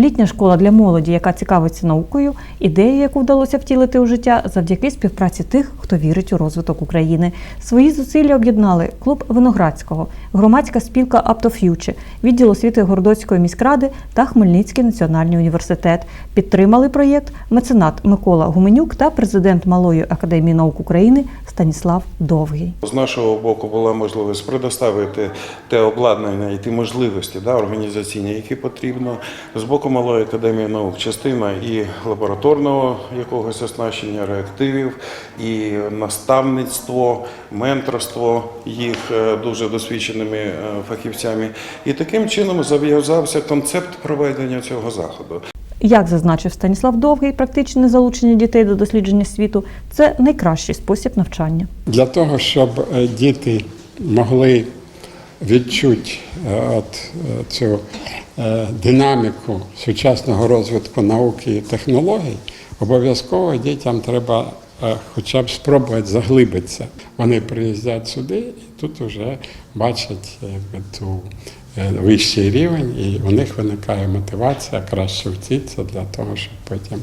Літня школа для молоді, яка цікавиться наукою, ідея, яку вдалося втілити у життя завдяки співпраці тих, хто вірить у розвиток України. Свої зусилля об'єднали клуб Виноградського, громадська спілка «Up відділ освіти Городоцької міськради та Хмельницький національний університет. Підтримали проєкт меценат Микола Гуменюк та президент Малої академії наук України Станіслав Довгий. З нашого боку була можливість предоставити те обладнання і ті можливості да, організаційні, які потрібно. З боку Малої академії наук частина і лабораторного якогось оснащення реактивів, і наставництво, менторство їх е, дуже досвідченими е, фахівцями. І таким чином зав'язався концепт проведення цього заходу. Як зазначив Станіслав Довгий, практичне залучення дітей до дослідження світу це найкращий спосіб навчання. Для того, щоб е, діти могли відчути от цю динаміку сучасного розвитку науки і технологій, обов'язково дітям треба е, хоча б спробувати заглибитися. Вони приїздять сюди і тут вже бачать ту е, вищий рівень, і у них виникає мотивація краще вчитися для того, щоб потім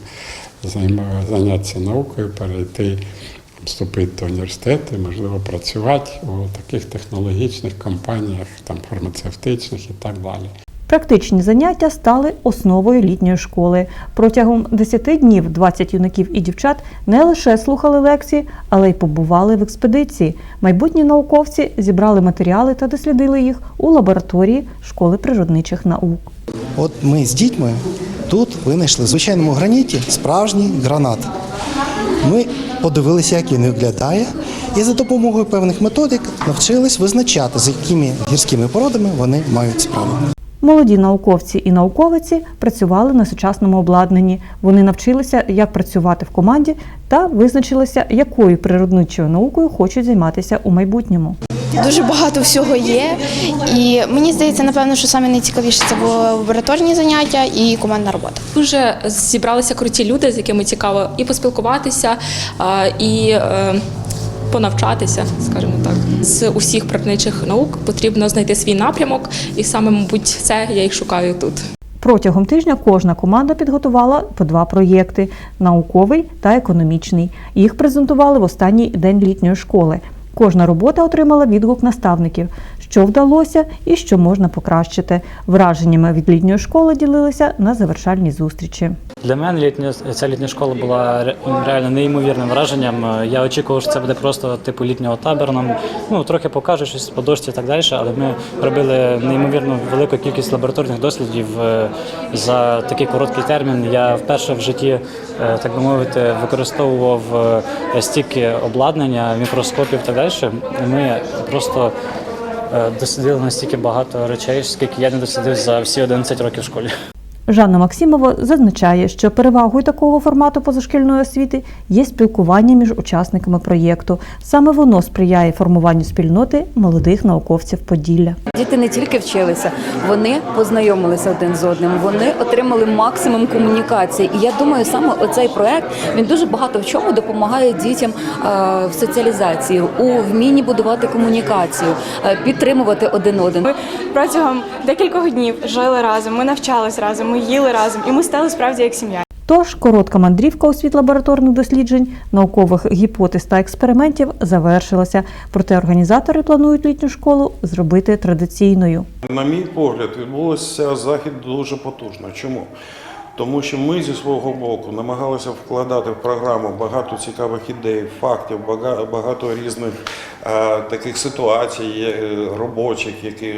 зайнятися наукою, перейти вступити до університету, можливо, працювати у таких технологічних компаніях, там фармацевтичних і так далі. Практичні заняття стали основою літньої школи. Протягом 10 днів 20 юнаків і дівчат не лише слухали лекції, але й побували в експедиції. Майбутні науковці зібрали матеріали та дослідили їх у лабораторії школи природничих наук. От ми з дітьми тут винайшли в звичайному граніті справжній гранат. Ми подивилися, як він виглядає, і за допомогою певних методик навчились визначати, з якими гірськими породами вони мають справу. Молоді науковці і науковиці працювали на сучасному обладнанні. Вони навчилися, як працювати в команді та визначилися, якою природничою наукою хочуть займатися у майбутньому. Дуже багато всього є, і мені здається, напевно, що саме найцікавіше це були лабораторні заняття і командна робота. Дуже зібралися круті люди, з якими цікаво і поспілкуватися, і е, понавчатися, скажімо так. З усіх правничих наук потрібно знайти свій напрямок, і саме, мабуть, це я і шукаю тут. Протягом тижня кожна команда підготувала по два проєкти науковий та економічний. Їх презентували в останній день літньої школи. Кожна робота отримала відгук наставників, що вдалося і що можна покращити. Враженнями від літньої школи ділилися на завершальній зустрічі. Для мене літня ця літня школа була реально неймовірним враженням. Я очікував, що це буде просто типу літнього табору. Нам ну трохи покаже щось по дошці і так далі. Але ми робили неймовірно велику кількість лабораторних дослідів е, за такий короткий термін. Я вперше в житті, е, так би мовити, використовував е, стільки обладнання, мікроскопів і так далі. І Ми просто досиділи настільки багато речей, скільки я не досидів за всі 11 років в школі. Жанна Максимова зазначає, що перевагою такого формату позашкільної освіти є спілкування між учасниками проєкту. Саме воно сприяє формуванню спільноти молодих науковців Поділля. Діти не тільки вчилися, вони познайомилися один з одним. Вони отримали максимум комунікації. І я думаю, саме оцей проект він дуже багато в чому допомагає дітям е, в соціалізації, у вмінні будувати комунікацію, е, підтримувати один одного. Ми протягом декількох днів жили разом, ми навчались разом, ми їли разом, і ми стали справді як сім'я. Тож коротка мандрівка у світ лабораторних досліджень, наукових гіпотез та експериментів завершилася. Проте організатори планують літню школу зробити традиційною. На мій погляд, відбувся захід дуже потужно. Чому? Тому що ми зі свого боку намагалися вкладати в програму багато цікавих ідей, фактів, бага- багато різних таких ситуацій е, робочих, які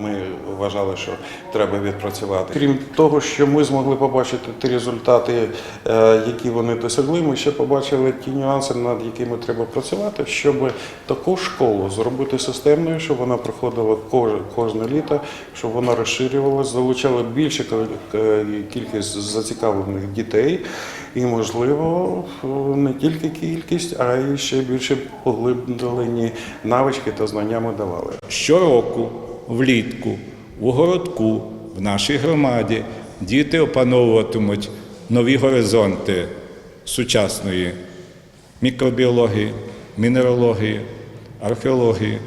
ми вважали, що треба відпрацювати. Крім того, що ми змогли побачити ті результати, е, які вони досягли, ми ще побачили ті нюанси, над якими треба працювати, щоб таку школу зробити системною, щоб вона проходила кож- кожне літо, щоб вона розширювалася, залучала більше е, кількість зацікавлених дітей, і, можливо, не тільки кількість, а й ще більше поглиблені навички та знання ми давали. Щороку влітку у городку в нашій громаді діти опановуватимуть нові горизонти сучасної мікробіології, мінералогії, археології,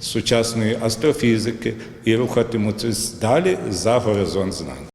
сучасної астрофізики і рухатимуться далі за горизонт знань.